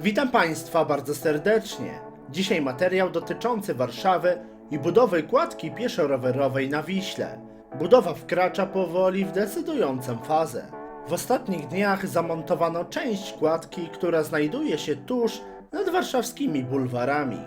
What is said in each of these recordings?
Witam Państwa bardzo serdecznie. Dzisiaj materiał dotyczący Warszawy i budowy kładki pieszo-rowerowej na Wiśle. Budowa wkracza powoli w decydującą fazę. W ostatnich dniach zamontowano część kładki, która znajduje się tuż nad warszawskimi bulwarami.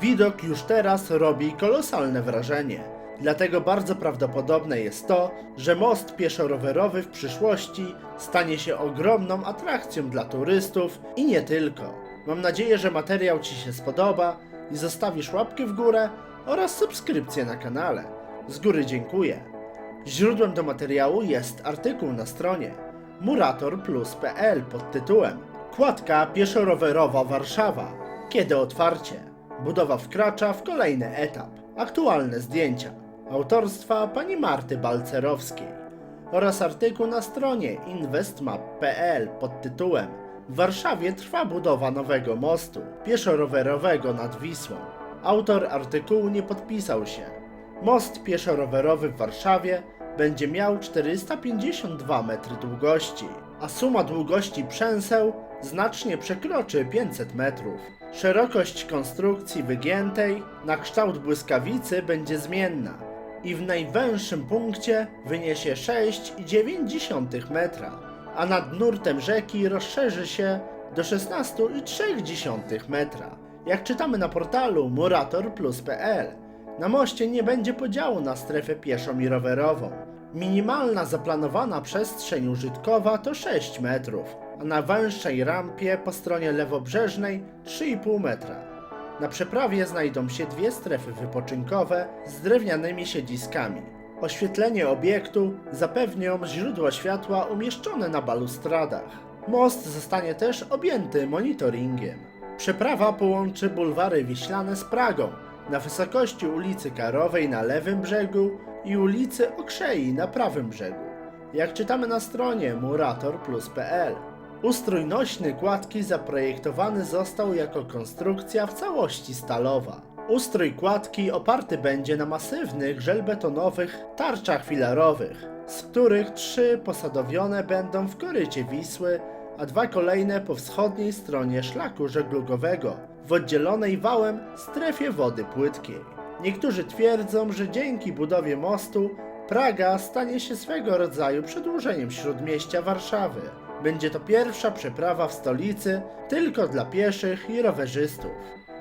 Widok już teraz robi kolosalne wrażenie. Dlatego bardzo prawdopodobne jest to, że most pieszo-rowerowy w przyszłości stanie się ogromną atrakcją dla turystów i nie tylko. Mam nadzieję, że materiał Ci się spodoba i zostawisz łapkę w górę oraz subskrypcję na kanale. Z góry dziękuję. Źródłem do materiału jest artykuł na stronie muratorplus.pl pod tytułem Kładka pieszo-rowerowa Warszawa. Kiedy otwarcie? Budowa wkracza w kolejny etap. Aktualne zdjęcia. Autorstwa pani Marty Balcerowskiej. Oraz artykuł na stronie investmap.pl pod tytułem W Warszawie trwa budowa nowego mostu pieszo-rowerowego nad Wisłą. Autor artykułu nie podpisał się. Most pieszo-rowerowy w Warszawie będzie miał 452 metry długości, a suma długości przęseł znacznie przekroczy 500 metrów. Szerokość konstrukcji wygiętej na kształt błyskawicy będzie zmienna i w najwęższym punkcie wyniesie 6,9 metra, a nad nurtem rzeki rozszerzy się do 16,3 metra. Jak czytamy na portalu muratorplus.pl, na moście nie będzie podziału na strefę pieszą i rowerową. Minimalna zaplanowana przestrzeń użytkowa to 6 metrów, a na węższej rampie po stronie lewobrzeżnej 3,5 metra. Na przeprawie znajdą się dwie strefy wypoczynkowe z drewnianymi siedziskami. Oświetlenie obiektu zapewnią źródła światła umieszczone na balustradach. Most zostanie też objęty monitoringiem. Przeprawa połączy bulwary Wiślane z Pragą na wysokości ulicy Karowej na lewym brzegu i ulicy Okrzei na prawym brzegu. Jak czytamy na stronie muratorplus.pl, ustrój nośny kładki zaprojektowany został jako konstrukcja w całości stalowa. Ustrój kładki oparty będzie na masywnych żelbetonowych tarczach filarowych, z których trzy posadowione będą w korycie Wisły, a dwa kolejne po wschodniej stronie szlaku żeglugowego w oddzielonej wałem strefie wody płytkiej. Niektórzy twierdzą, że dzięki budowie mostu Praga stanie się swego rodzaju przedłużeniem śródmieścia Warszawy. Będzie to pierwsza przeprawa w stolicy tylko dla pieszych i rowerzystów.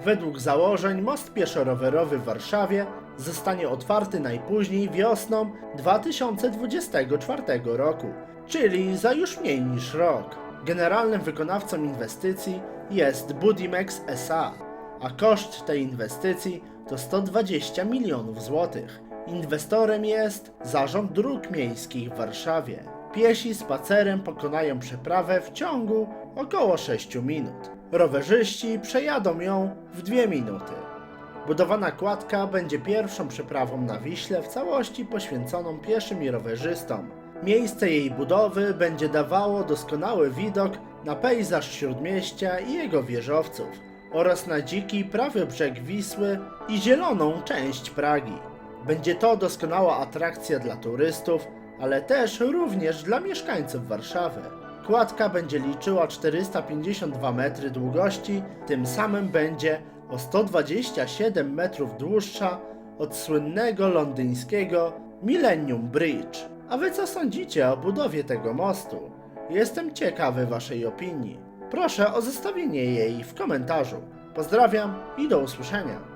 Według założeń most pieszo-rowerowy w Warszawie zostanie otwarty najpóźniej wiosną 2024 roku, czyli za już mniej niż rok. Generalnym wykonawcą inwestycji jest Budimex SA, a koszt tej inwestycji to 120 milionów złotych. Inwestorem jest Zarząd Dróg Miejskich w Warszawie. Piesi spacerem pokonają przeprawę w ciągu około 6 minut. Rowerzyści przejadą ją w 2 minuty. Budowana kładka będzie pierwszą przeprawą na Wiśle w całości poświęconą pieszym i rowerzystom. Miejsce jej budowy będzie dawało doskonały widok na pejzaż śródmieścia i jego wieżowców oraz na dziki prawy brzeg Wisły i zieloną część Pragi. Będzie to doskonała atrakcja dla turystów, ale też również dla mieszkańców Warszawy. Kładka będzie liczyła 452 metry długości, tym samym będzie o 127 metrów dłuższa od słynnego londyńskiego Millennium Bridge. A wy co sądzicie o budowie tego mostu? Jestem ciekawy waszej opinii. Proszę o zostawienie jej w komentarzu. Pozdrawiam i do usłyszenia.